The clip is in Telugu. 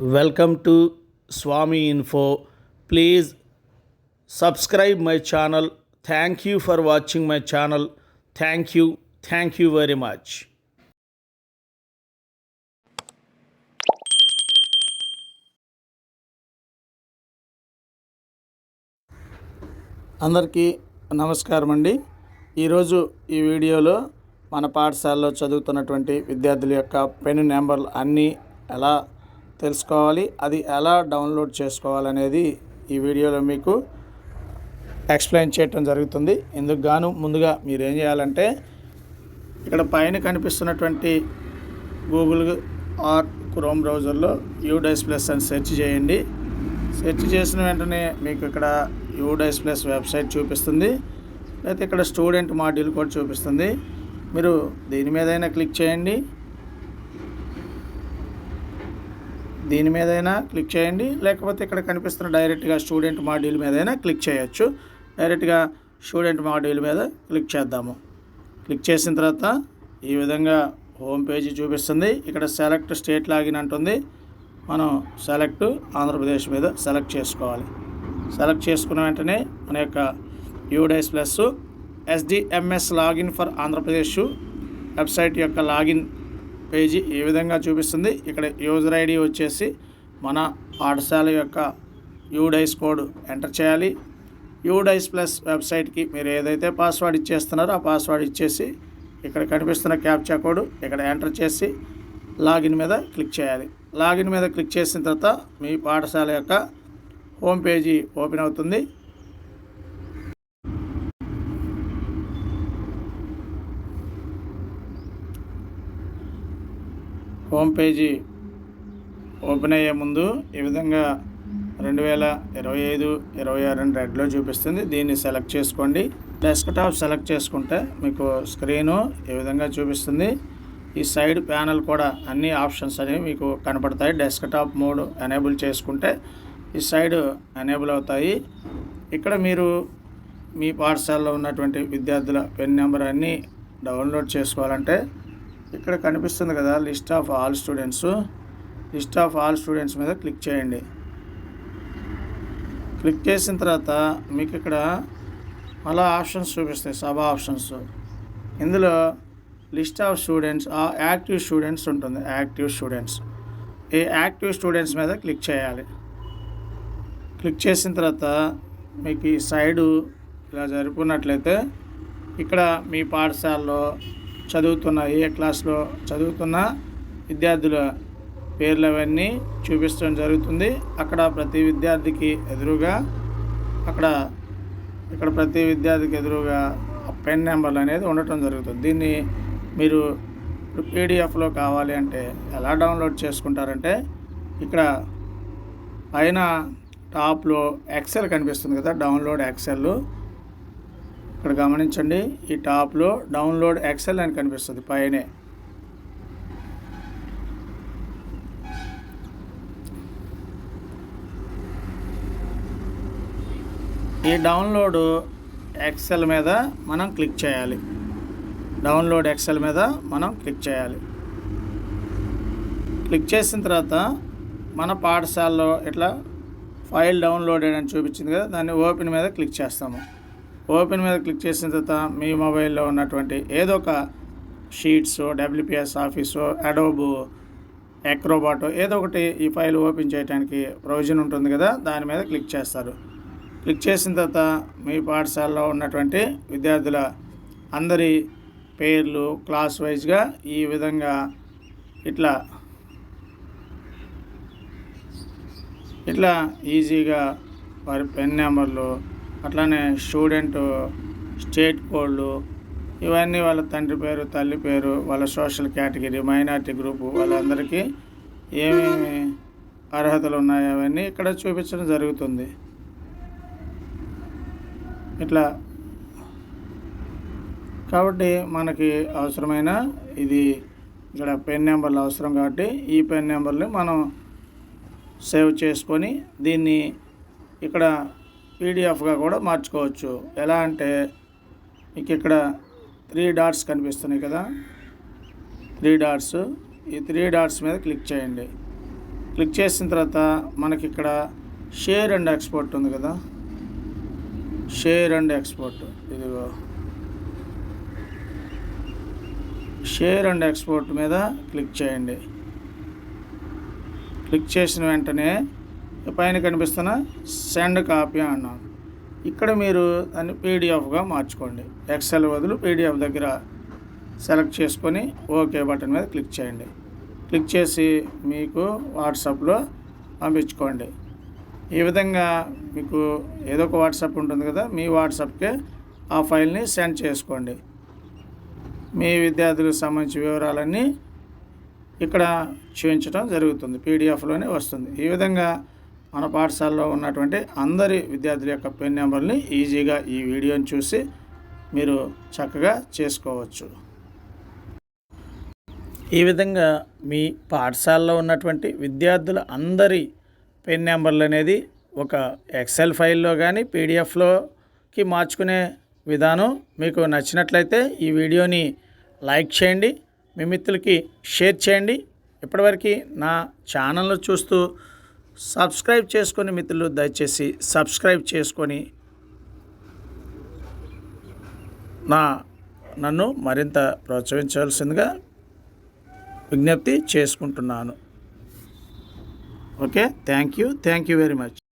Welcome to Swami info. Please subscribe my channel. Thank you for watching my channel. Thank you. Thank you very much. అందరికీ నమస్కారం ఈరోజు ఈ వీడియోలో మన పాఠశాలలో చదువుతున్నటువంటి విద్యార్థుల యొక్క పెన్ నెంబర్లు అన్నీ ఎలా తెలుసుకోవాలి. అది ఎలా డౌన్లోడ్ చేసుకోవాలనేది ఈ వీడియోలో మీకు ఎక్స్ప్లెయిన్ చేయటం జరుగుతుంది. ఇందుకు గాను ముందుగా మీరు ఏం చేయాలంటే ఇక్కడ పైన కనిపిస్తున్నటువంటి గూగుల్ ఆర్ క్రోమ్ బ్రౌజర్లో యూడైస్ ప్లస్ అని సెర్చ్ చేయండి. సెర్చ్ చేసిన వెంటనే మీకు ఇక్కడ యూడైస్ ప్లస్ వెబ్సైట్ చూపిస్తుంది. అయితే ఇక్కడ స్టూడెంట్ మాడ్యూల్ కూడా చూపిస్తుంది. మీరు దీని మీదైనా క్లిక్ చేయండి. దీని మీదైనా క్లిక్ చేయండి. లేకపోతే ఇక్కడ కనిపిస్తున్న డైరెక్ట్గా స్టూడెంట్ మాడ్యూల్ మీదైనా క్లిక్ చేయొచ్చు. డైరెక్ట్గా స్టూడెంట్ మాడ్యూల్ మీద క్లిక్ చేద్దాము. క్లిక్ చేసిన తర్వాత ఈ విధంగా హోమ్ పేజీ చూపిస్తుంది. ఇక్కడ సెలెక్ట్ స్టేట్ లాగిన్ అంటుంది. మనం సెలెక్ట్ ఆంధ్రప్రదేశ్ మీద సెలెక్ట్ చేసుకోవాలి. సెలెక్ట్ చేసుకున్న వెంటనే మన యొక్క UDISE plus SDMS login for Andhra Pradesh website యొక్క లాగిన్ పేజీ ఈ విధంగా చూపిస్తుంది? ఇక్కడ యూజర్ ఐడి వచ్చేసి మన పాఠశాల యొక్క యూడైస్ కోడ్ ఎంటర్ చేయాలి. యూడైస్ ప్లస్ వెబ్సైట్కి మీరు ఏదైతే పాస్వర్డ్ ఇచ్చేస్తున్నారో ఆ పాస్వర్డ్ ఇచ్చేసి ఇక్కడ కనిపిస్తున్న క్యాప్చా కోడ్ ఇక్కడ ఎంటర్ చేసి లాగిన్ మీద క్లిక్ చేయాలి. లాగిన్ మీద క్లిక్ చేసిన తర్వాత మీ పాఠశాల యొక్క హోమ్ పేజీ ఓపెన్ అవుతుంది. హోమ్ పేజీ ఓపెన్ అయ్యే ముందు ఈ విధంగా రెండు వేల ఇరవై ఐదు ఇరవై ఆరు అని రెడ్లో చూపిస్తుంది. దీన్ని సెలెక్ట్ చేసుకోండి. డెస్క్టాప్ సెలెక్ట్ చేసుకుంటే మీకు స్క్రీను ఈ విధంగా చూపిస్తుంది. ఈ సైడ్ ప్యానల్ కూడా అన్ని ఆప్షన్స్ అనేవి మీకు కనపడతాయి. డెస్క్టాప్ మోడ్ ఎనేబుల్ చేసుకుంటే ఈ సైడ్ ఎనేబుల్ అవుతాయి. ఇక్కడ మీరు మీ పాఠశాలలో ఉన్నటువంటి విద్యార్థుల పెన్ నెంబర్ అన్నీ డౌన్లోడ్ చేసుకోవాలంటే ఇక్కడ కనిపిస్తుంది కదా list of all students. List of all students మీద క్లిక్ చేయండి. క్లిక్ చేసిన తర్వాత మీకు ఇక్కడ అలా ఆప్షన్స్ చూపిస్తాయి సబ్ ఆప్షన్స్. ఇందులో లిస్ట్ ఆఫ్ స్టూడెంట్స్ ఆ యాక్టివ్ స్టూడెంట్స్ ఉంటుంది యాక్టివ్ స్టూడెంట్స్. ఈ యాక్టివ్ స్టూడెంట్స్ మీద క్లిక్ చేయాలి. క్లిక్ చేసిన తర్వాత మీకు ఈ సైడు ఇలా జరుపుకున్నట్లయితే ఇక్కడ మీ పాఠశాలలో చదువుతున్న ఏ క్లాస్లో చదువుతున్న విద్యార్థుల పేర్లు అవన్నీ చూపించడం జరుగుతుంది. అక్కడ ప్రతి విద్యార్థికి ఎదురుగా అక్కడ ఇక్కడ ప్రతి విద్యార్థికి ఎదురుగా పెన్ నెంబర్లు అనేది ఉండటం జరుగుతుంది. దీన్ని మీరు పీడిఎఫ్లో కావాలి అంటే ఎలా డౌన్లోడ్ చేసుకుంటారంటే ఇక్కడ పైన టాప్లో ఎక్సెల్ కనిపిస్తుంది కదా డౌన్లోడ్ ఎక్సెల్. ఇక్కడ గమనించండి ఈ టాప్లో డౌన్లోడ్ ఎక్సెల్ అని కనిపిస్తుంది పైనే. ఈ డౌన్లోడ్ ఎక్సెల్ మీద మనం క్లిక్ చేయాలి. డౌన్లోడ్ ఎక్సెల్ మీద మనం క్లిక్ చేయాలి. క్లిక్ చేసిన తర్వాత మన పాఠశాలలో ఇట్లా ఫైల్ డౌన్లోడ్ అని చూపించింది కదా దాన్ని ఓపెన్ మీద క్లిక్ చేస్తాము. ఓపెన్ మీద క్లిక్ చేసిన తర్వాత మీ మొబైల్లో ఉన్నటువంటి ఏదో ఒక sheets WPS office adobe acrobat ఏదో ఒకటి ఈ ఫైల్ ఓపెన్ చేయడానికి ప్రొవిజన్ ఉంటుంది కదా దాని మీద క్లిక్ చేస్తారు. క్లిక్ చేసిన తర్వాత మీ పాఠశాలలో ఉన్నటువంటి విద్యార్థుల అందరి పేర్లు క్లాస్ వైజ్గా ఈ విధంగా ఇట్లా ఇట్లా ఈజీగా వారి పెన్ నెంబర్లు అట్లానే స్టూడెంట్ స్టేట్ కోడ్లు ఇవన్నీ వాళ్ళ తండ్రి పేరు తల్లి పేరు వాళ్ళ సోషల్ కేటగిరీ మైనార్టీ గ్రూపు వాళ్ళందరికీ ఏమేమి అర్హతలు ఉన్నాయో అవన్నీ ఇక్కడ చూపించడం జరుగుతుంది. ఇట్లా. కాబట్టి మనకి అవసరమైన ఇది ఇక్కడ పెన్ నెంబర్లు అవసరం కాబట్టి ఈ పెన్ నెంబర్ని మనం సేవ్ చేసుకొని దీన్ని ఇక్కడ పీడిఎఫ్గా కూడా మార్చుకోవచ్చు. ఎలా అంటే మీకు ఇక్కడ త్రీ డాట్స్ కనిపిస్తున్నాయి కదా? త్రీ డాట్స్ ఈ త్రీ డాట్స్ మీద క్లిక్ చేయండి. క్లిక్ చేసిన తర్వాత మనకి ఇక్కడ షేర్ అండ్ ఎక్స్పోర్ట్ ఉంది కదా? షేర్ అండ్ ఎక్స్పోర్ట్ ఇదిగో. షేర్ అండ్ ఎక్స్పోర్ట్ మీద క్లిక్ చేయండి. క్లిక్ చేసిన వెంటనే పైన కనిపిస్తున్న సెండ్ కాపీ అన్నాను ఇక్కడ మీరు దాన్ని పీడిఎఫ్గా మార్చుకోండి. ఎక్సెల్ బదులు పీడిఎఫ్ దగ్గర సెలెక్ట్ చేసుకొని ఓకే బటన్ మీద క్లిక్ చేయండి. క్లిక్ చేసి మీకు వాట్సాప్లో పంపించుకోండి. ఈ విధంగా మీకు ఏదో ఒక వాట్సాప్ ఉంటుంది కదా మీ వాట్సాప్కే ఆ ఫైల్ని సెండ్ చేసుకోండి. మీ విద్యార్థులకు సంబంధించిన వివరాలన్నీ ఇక్కడ చూపించడం జరుగుతుంది పీడిఎఫ్లోనే వస్తుంది. ఈ విధంగా మన పాఠశాలలో ఉన్నటువంటి అందరి విద్యార్థుల యొక్క పెన్ నెంబర్ని ఈజీగా ఈ వీడియోని చూసి మీరు చక్కగా చేసుకోవచ్చు. ఈ విధంగా మీ పాఠశాలలో ఉన్నటువంటి విద్యార్థుల అందరి పెన్ నెంబర్లు అనేది ఒక ఎక్సెల్ ఫైల్లో కానీ పీడిఎఫ్లోకి మార్చుకునే విధానం మీకు నచ్చినట్లయితే ఈ వీడియోని లైక్ చేయండి. మీ మిత్రులకి షేర్ చేయండి. ఇప్పటివరకు నా ఛానల్ చూస్తూ సబ్స్క్రైబ్ చేసుకొని మిత్రులు దయచేసి సబ్స్క్రైబ్ చేసుకొని నా నన్ను మరింత ప్రోత్సహించవలసిందిగా విజ్ఞప్తి చేసుకుంటున్నాను. Okay? Thank you. Thank you very much.